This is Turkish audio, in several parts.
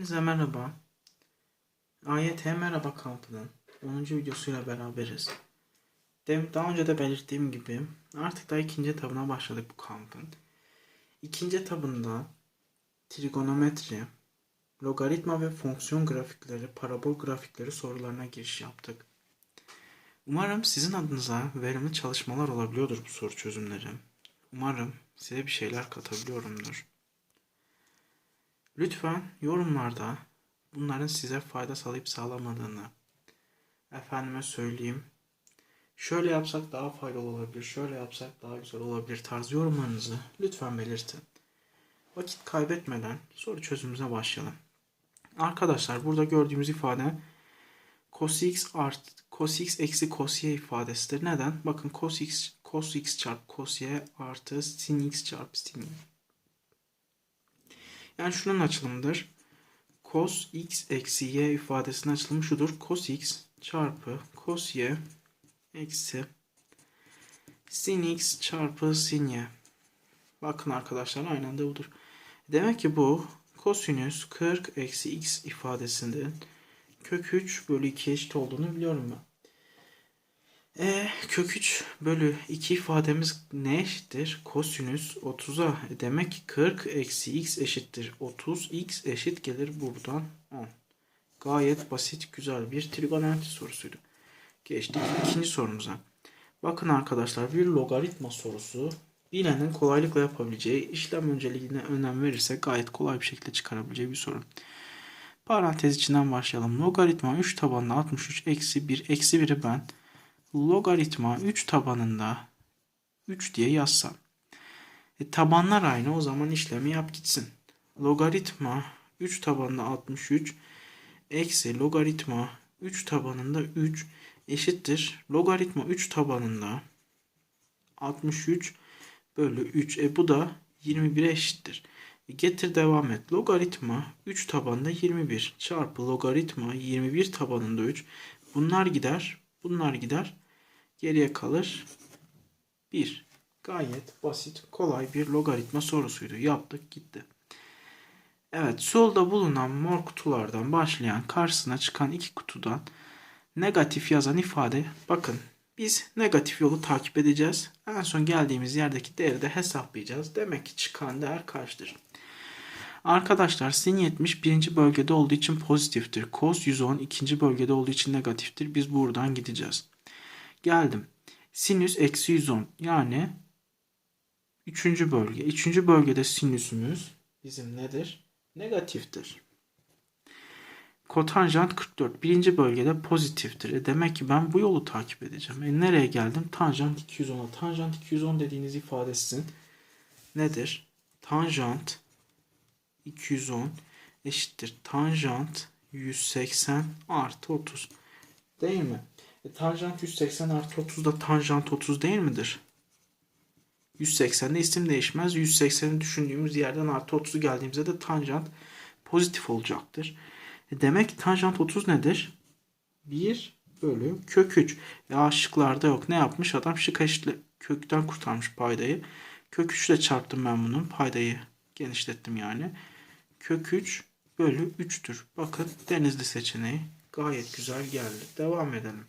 Hepinize merhaba. AYT Merhaba kampının 10. videosuyla beraberiz. Daha önce de belirttiğim gibi artık da ikinci etabına başladık bu kampın. İkinci etabında trigonometri, logaritma ve fonksiyon grafikleri, parabol grafikleri sorularına giriş yaptık. Umarım sizin adınıza verimli çalışmalar olabiliyordur bu soru çözümleri. Umarım size bir şeyler katabiliyorumdur. Lütfen yorumlarda bunların size fayda sağlayıp sağlamadığını efendime söyleyeyim. Şöyle yapsak daha faydalı olabilir, şöyle yapsak daha güzel olabilir tarzı yorumlarınızı lütfen belirtin. Vakit kaybetmeden soru çözümümüze başlayalım. Arkadaşlar burada gördüğümüz ifade cos x art cos x eksi cos y ifadesidir. Neden? Bakın cos x cos x çarpı cos y artı sin x çarpı sin y. Yani şunun açılımıdır. Cos x eksi y ifadesinin açılımı şudur. Cos x çarpı cos y eksi sin x çarpı sin y. Bakın arkadaşlar aynı anda budur. Demek ki bu kosinüs 40 eksi x ifadesinin kök 3 bölü 2 eşit olduğunu biliyorum ben. E, kök 3 bölü 2 ifademiz ne eşittir? Kosinüs 30'a. E demek ki 40 eksi x eşittir. 30 x eşit gelir buradan 10. Gayet basit güzel bir trigonometri sorusuydu. Geçtik ikinci sorumuza. Bakın arkadaşlar bir logaritma sorusu bilenin kolaylıkla yapabileceği işlem önceliğine önem verirse gayet kolay bir şekilde çıkarabileceği bir soru. Parantez içinden başlayalım. Logaritma 3 tabanlı 63 eksi 1 eksi 1'i ben logaritma 3 tabanında 3 diye yazsam. E, tabanlar aynı o zaman işlemi yap gitsin. Logaritma 3 tabanında 63 eksi logaritma 3 tabanında 3 eşittir. Logaritma 3 tabanında 63 bölü 3. E bu da 21'e eşittir. E, getir devam et. Logaritma 3 tabanında 21 çarpı logaritma 21 tabanında 3. Bunlar gider. Bunlar gider. Geriye kalır 1. Gayet basit, kolay bir logaritma sorusuydu. Yaptık gitti. Evet, solda bulunan mor kutulardan başlayan karşısına çıkan iki kutudan negatif yazan ifade bakın biz negatif yolu takip edeceğiz. En son geldiğimiz yerdeki değeri de hesaplayacağız. Demek ki çıkan değer kaçtır? Arkadaşlar sin 70 birinci bölgede olduğu için pozitiftir. Cos 110 ikinci bölgede olduğu için negatiftir. Biz buradan gideceğiz. Geldim. Sinüs eksi 110 yani üçüncü bölge. Üçüncü bölgede sinüsümüz bizim nedir? Negatiftir. Kotanjant 44 birinci bölgede pozitiftir. E demek ki ben bu yolu takip edeceğim. E nereye geldim? Tanjant 210'a. Tanjant 210 dediğiniz ifadesinin nedir? Tanjant 210 eşittir. Tanjant 180 artı 30. Değil mi? E, tanjant 180 artı 30 da tanjant 30 değil midir? 180'de isim değişmez. 180'i düşündüğümüz yerden artı 30'u geldiğimizde de tanjant pozitif olacaktır. E demek tanjant 30 nedir? 1 bölü kök 3. Ya şıklarda yok. Ne yapmış? Adam şık eşitle kökten kurtarmış paydayı. Kök 3 ile çarptım ben bunun. Paydayı genişlettim yani. Kök 3 bölü 3'tür. Bakın denizli seçeneği gayet güzel geldi. Devam edelim.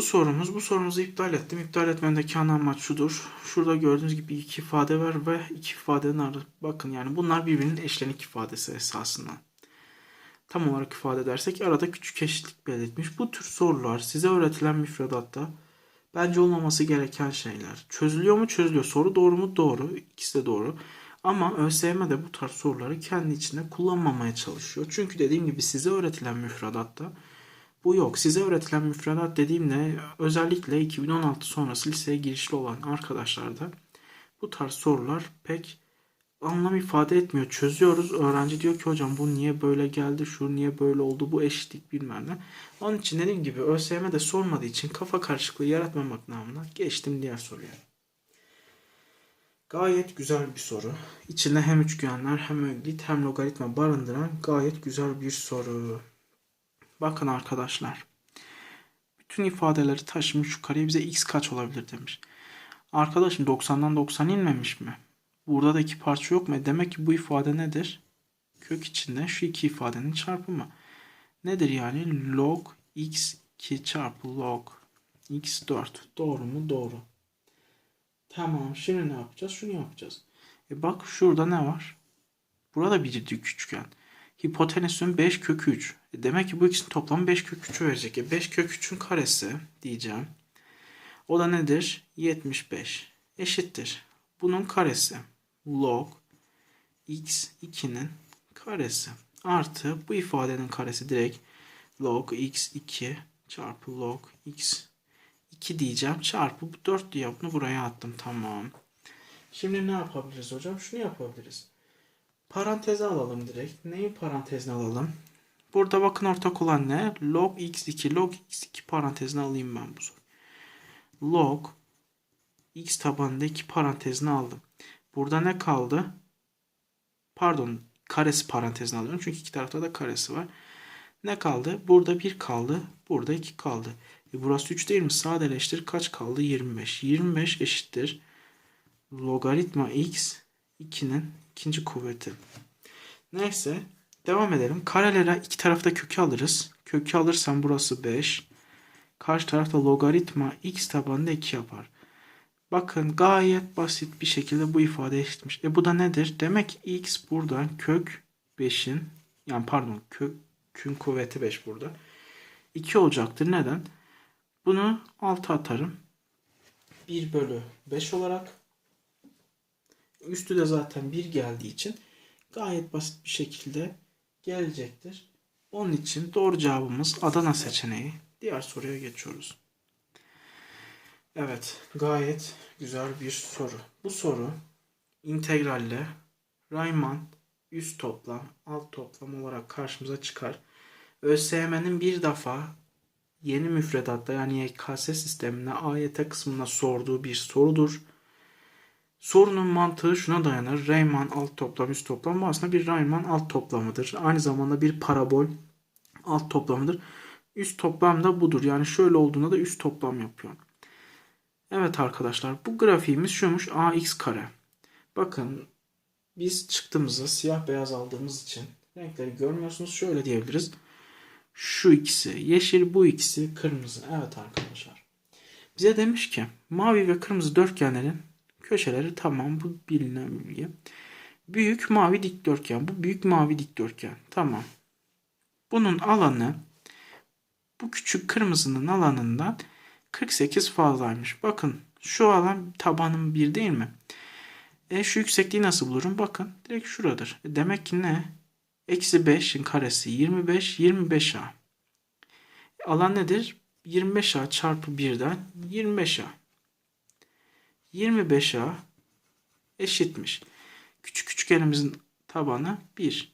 Bu sorumuz. Bu sorumuzu iptal ettim. İptal etmemdeki ana amaç şudur. Şurada gördüğünüz gibi iki ifade var ve iki ifadenin arası. Bakın yani bunlar birbirinin eşlenik ifadesi esasında. Tam olarak ifade edersek arada küçük eşitlik belirtmiş. Bu tür sorular size öğretilen müfredatta bence olmaması gereken şeyler. Çözülüyor mu? Çözülüyor. Soru doğru mu? Doğru. İkisi de doğru. Ama ÖSYM de bu tarz soruları kendi içinde kullanmamaya çalışıyor. Çünkü dediğim gibi size öğretilen müfredatta bu yok. Size öğretilen müfredat dediğimde özellikle 2016 sonrası liseye girişli olan arkadaşlarda bu tarz sorular pek anlam ifade etmiyor. Çözüyoruz. Öğrenci diyor ki hocam bu niye böyle geldi, şu niye böyle oldu, bu eşitlik bilmem ne. Onun için dediğim gibi ÖSYM de sormadığı için kafa karışıklığı yaratmamak namına geçtim diğer soruya. Gayet güzel bir soru. İçinde hem üçgenler hem öglit hem logaritma barındıran gayet güzel bir soru. Bakın arkadaşlar. Bütün ifadeleri taşımış yukarıya bize x kaç olabilir demiş. Arkadaşım 90'dan 90 inmemiş mi? Burada da iki parça yok mu? E demek ki bu ifade nedir? kök içinde şu iki ifadenin çarpımı. Nedir yani? Log x2 çarpı log x4. Doğru mu? Doğru. Tamam. Şimdi ne yapacağız? Şunu yapacağız. E bak şurada ne var? Burada bir üçgen. Hipotenüsün 5 kök 3. E demek ki bu ikisinin toplamı 5 kök 3'ü verecek. E 5 kök 3'ün karesi diyeceğim. O da nedir? 75. Eşittir. Bunun karesi. Log x2'nin karesi. Artı bu ifadenin karesi direkt log x2 çarpı log x2 diyeceğim. Çarpı bu 4 diye bunu buraya attım. Tamam. Şimdi ne yapabiliriz hocam? Şunu yapabiliriz. Paranteze alalım direkt. Neyi parantezine alalım? Burada bakın ortak olan ne? Log x2 log x2 parantezine alayım ben bu soruyu. Log x tabanında 2 parantezine aldım. Burada ne kaldı? Pardon karesi parantezine alıyorum. Çünkü iki tarafta da karesi var. Ne kaldı? Burada 1 kaldı. Burada 2 kaldı. E burası 3 değil mi? Sadeleştir. Kaç kaldı? 25. 25 eşittir. Logaritma x 2'nin ikinci kuvveti. Neyse. Devam edelim. Karelere iki tarafta kökü alırız. Kökü alırsam burası 5. Karşı tarafta logaritma x tabanında 2 yapar. Bakın gayet basit bir şekilde bu ifade eşitmiş. E bu da nedir? Demek x buradan kök 5'in yani pardon kökün kuvveti 5 burada. 2 olacaktır. Neden? Bunu 6 atarım. 1 bölü 5 olarak. Üstü de zaten 1 geldiği için gayet basit bir şekilde gelecektir. Onun için doğru cevabımız Adana seçeneği. Diğer soruya geçiyoruz. Evet, gayet güzel bir soru. Bu soru integralle Riemann üst toplam, alt toplam olarak karşımıza çıkar. ÖSYM'nin bir defa yeni müfredatta yani YKS sistemine AYT kısmına sorduğu bir sorudur. Sorunun mantığı şuna dayanır. Riemann alt toplam üst toplam bu aslında bir Riemann alt toplamıdır. Aynı zamanda bir parabol alt toplamıdır. Üst toplam da budur. Yani şöyle olduğunda da üst toplam yapıyor. Evet arkadaşlar bu grafiğimiz şuymuş ax kare. Bakın biz çıktığımızda siyah beyaz aldığımız için renkleri görmüyorsunuz. Şöyle diyebiliriz. Şu ikisi yeşil bu ikisi kırmızı. Evet arkadaşlar. Bize demiş ki mavi ve kırmızı dörtgenlerin köşeleri tamam bu bilinen bilgi. Büyük mavi dikdörtgen. Bu büyük mavi dikdörtgen. Tamam. Bunun alanı bu küçük kırmızının alanından 48 fazlaymış. Bakın şu alan tabanım 1 değil mi? E şu yüksekliği nasıl bulurum? Bakın direkt şuradır. E, demek ki ne? Eksi 5'in karesi 25. 25A. Alan nedir? 25A çarpı 1'den 25A. 25A eşitmiş. Küçük küçüklerimizin tabanı 1.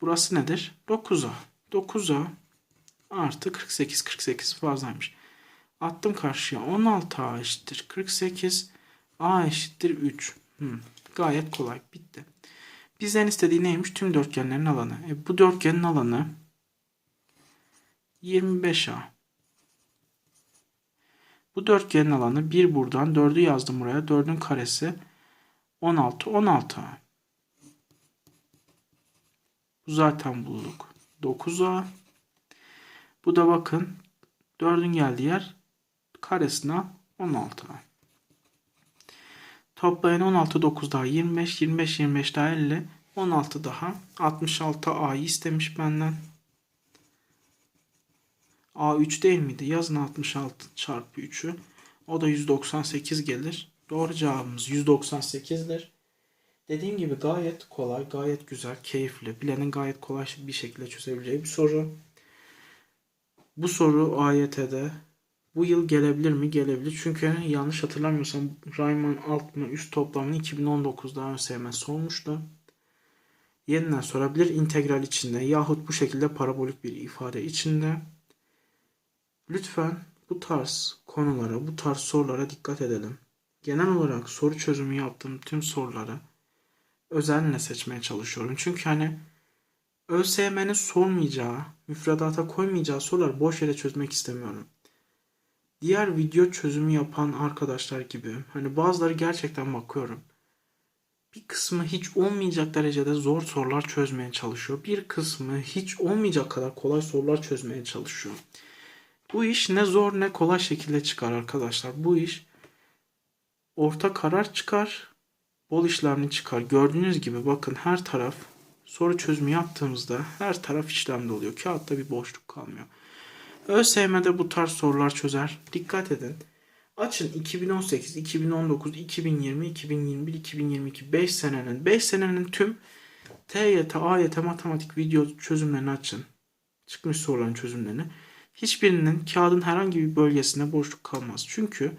Burası nedir? 9A. 9A artı 48. 48 fazlaymış. Attım karşıya. 16A eşittir 48. A eşittir 3. Hmm, gayet kolay. Bitti. Bizden istediği neymiş? Tüm dörtgenlerin alanı. E, bu dörtgenin alanı 25A. Bu dörtgenin alanı 1 buradan 4'ü yazdım buraya. 4'ün karesi 16. 16A. Bu zaten bulduk. 9A. Bu da bakın 4'ün geldiği yer karesine 16 Toplayın 16 9 daha 25 25 25 daha 50 16 daha 66 A'yı istemiş benden. A 3 değil miydi? Yazın 66 çarpı 3'ü. O da 198 gelir. Doğru cevabımız 198'dir. Dediğim gibi gayet kolay, gayet güzel, keyifli. Bilenin gayet kolay bir şekilde çözebileceği bir soru. Bu soru AYT'de bu yıl gelebilir mi? Gelebilir. Çünkü yanlış hatırlamıyorsam Rayman alt mı üst toplamını 2019'da ÖSYM sormuştu. Yeniden sorabilir. integral içinde yahut bu şekilde parabolik bir ifade içinde. Lütfen bu tarz konulara, bu tarz sorulara dikkat edelim. Genel olarak soru çözümü yaptığım tüm soruları özenle seçmeye çalışıyorum. Çünkü hani ÖSYM'nin sormayacağı, müfredata koymayacağı sorular boş yere çözmek istemiyorum diğer video çözümü yapan arkadaşlar gibi hani bazıları gerçekten bakıyorum. Bir kısmı hiç olmayacak derecede zor sorular çözmeye çalışıyor. Bir kısmı hiç olmayacak kadar kolay sorular çözmeye çalışıyor. Bu iş ne zor ne kolay şekilde çıkar arkadaşlar. Bu iş orta karar çıkar, bol işlemli çıkar. Gördüğünüz gibi bakın her taraf soru çözümü yaptığımızda her taraf işlemli oluyor. Kağıtta bir boşluk kalmıyor. ÖSYM'de bu tarz sorular çözer. Dikkat edin. Açın 2018, 2019, 2020, 2021, 2022 5 senenin 5 senenin tüm TYT, AYT matematik video çözümlerini açın. Çıkmış soruların çözümlerini. Hiçbirinin kağıdın herhangi bir bölgesinde boşluk kalmaz. Çünkü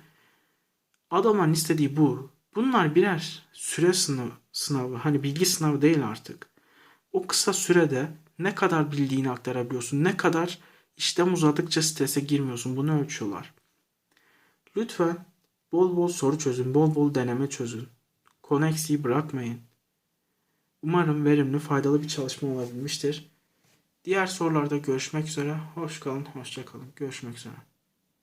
adamların istediği bu. Bunlar birer süre sınavı, sınavı. Hani bilgi sınavı değil artık. O kısa sürede ne kadar bildiğini aktarabiliyorsun, ne kadar işlem uzadıkça strese girmiyorsun. Bunu ölçüyorlar. Lütfen bol bol soru çözün, bol bol deneme çözün. Konu eksiği bırakmayın. Umarım verimli, faydalı bir çalışma olabilmiştir. Diğer sorularda görüşmek üzere. Hoş kalın, hoşça kalın. Görüşmek üzere.